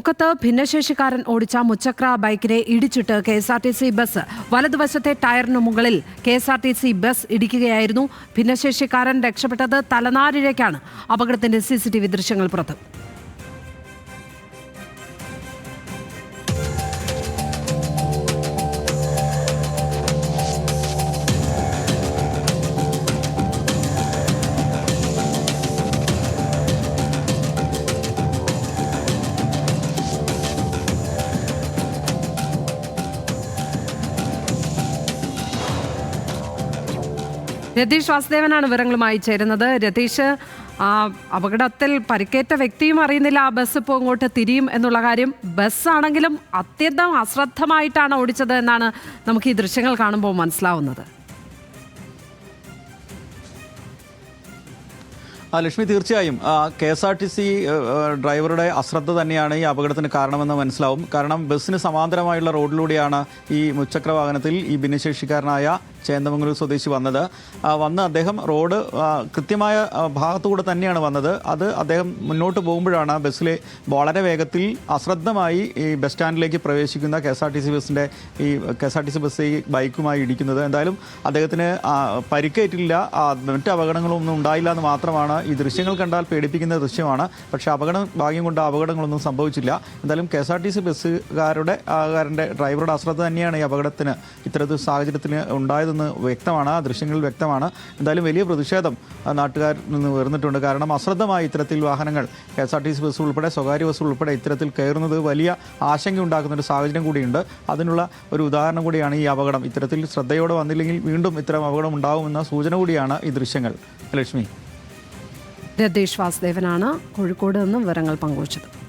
മുക്കത്ത് ഭിന്നശേഷിക്കാരൻ ഓടിച്ച മുച്ചക്ര ബൈക്കിനെ ഇടിച്ചിട്ട് K S R T C bus വലതുവശത്തെ ടയറിന് മുകളിൽ K S R T C bus ഇടിക്കുകയായിരുന്നു. ഭിന്നശേഷിക്കാരൻ രക്ഷപ്പെട്ടത് തലനാരിഴയ്ക്കാണ്. അപകടത്തിന്റെ സി സി ടി വി ദൃശ്യങ്ങൾ പുറത്ത്. രതീഷ് വാസുദേവനാണ് വിവരങ്ങളുമായി ചേരുന്നത്. രതീഷ് അപകടത്തിൽ പരിക്കേറ്റ വ്യക്തിയും അറിയുന്നില്ല. ആ ബസ് ഇപ്പോൾ ഇങ്ങോട്ട് തിരിയും എന്നുള്ള കാര്യം. ബസ്സാണെങ്കിലും അത്യന്തം അശ്രദ്ധമായിട്ടാണ് ഓടിച്ചത് എന്നാണ് നമുക്ക് ഈ ദൃശ്യങ്ങൾ കാണുമ്പോൾ മനസ്സിലാവുന്നത്. ലക്ഷ്മി തീർച്ചയായും. K S R T C ഡ്രൈവറുടെ അശ്രദ്ധ തന്നെയാണ് ഈ അപകടത്തിന് കാരണമെന്ന് മനസ്സിലാവും. കാരണം ബസ്സിന് സമാന്തരമായുള്ള റോഡിലൂടെയാണ് ഈ മുച്ചക്ര വാഹനത്തിൽ ഈ ഭിന്നശേഷിക്കാരനായ ചേന്ദമംഗലൂർ സ്വദേശി വന്നത്. വന്ന് അദ്ദേഹം റോഡ് കൃത്യമായ ഭാഗത്തുകൂടെ തന്നെയാണ് വന്നത്. അത് അദ്ദേഹം മുന്നോട്ട് പോകുമ്പോഴാണ് ബസ്സിലെ വളരെ വേഗത്തിൽ അശ്രദ്ധമായി ഈ ബസ് സ്റ്റാൻഡിലേക്ക് പ്രവേശിക്കുന്ന K S R T C ബസ്സിന്റെ ഈ K S R T C bus ഈ ബൈക്കുമായി ഇടിക്കുന്നത്. എന്തായാലും അദ്ദേഹത്തിന് പരിക്കേറ്റില്ല. മറ്റ് അപകടങ്ങളൊന്നും ഉണ്ടായില്ല എന്ന് മാത്രമാണ് ഈ ദൃശ്യങ്ങൾ കണ്ടാൽ പേടിപ്പിക്കുന്ന ദൃശ്യമാണ്. പക്ഷേ അപകടം ഭാഗ്യം കൊണ്ട് അപകടങ്ങളൊന്നും സംഭവിച്ചില്ല. എന്തായാലും K S R T C ബസ്സുകാരുടെ ഡ്രൈവറുടെ അശ്രദ്ധ തന്നെയാണ് ഈ അപകടത്തിന് ഇത്തരത്തിൽ സാഹചര്യത്തിന് ഉണ്ടായതെന്ന് വ്യക്തമാണ്. ആ ദൃശ്യങ്ങളിൽ വ്യക്തമാണ്. എന്തായാലും വലിയ പ്രതിഷേധം നാട്ടുകാരിൽ നിന്ന് ഉയർന്നിട്ടുണ്ട്. കാരണം അശ്രദ്ധമായി ഇത്തരത്തിൽ വാഹനങ്ങൾ K S R T C bus ഉൾപ്പെടെ സ്വകാര്യ ബസ് ഉൾപ്പെടെ ഇത്തരത്തിൽ കയറുന്നത് വലിയ ആശങ്ക ഉണ്ടാക്കുന്ന ഒരു സാഹചര്യം കൂടിയുണ്ട്. അതിനുള്ള ഒരു ഉദാഹരണം കൂടിയാണ് ഈ അപകടം. ഇത്തരത്തിൽ ശ്രദ്ധയോടെ വന്നില്ലെങ്കിൽ വീണ്ടും ഇത്തരം അപകടം ഉണ്ടാകുമെന്ന സൂചന കൂടിയാണ് ഈ ദൃശ്യങ്ങൾ. ലക്ഷ്മി. രതീഷ് വാസുദേവനാണ് കോഴിക്കോട് നിന്നും വിവരങ്ങൾ പങ്കുവച്ചത്.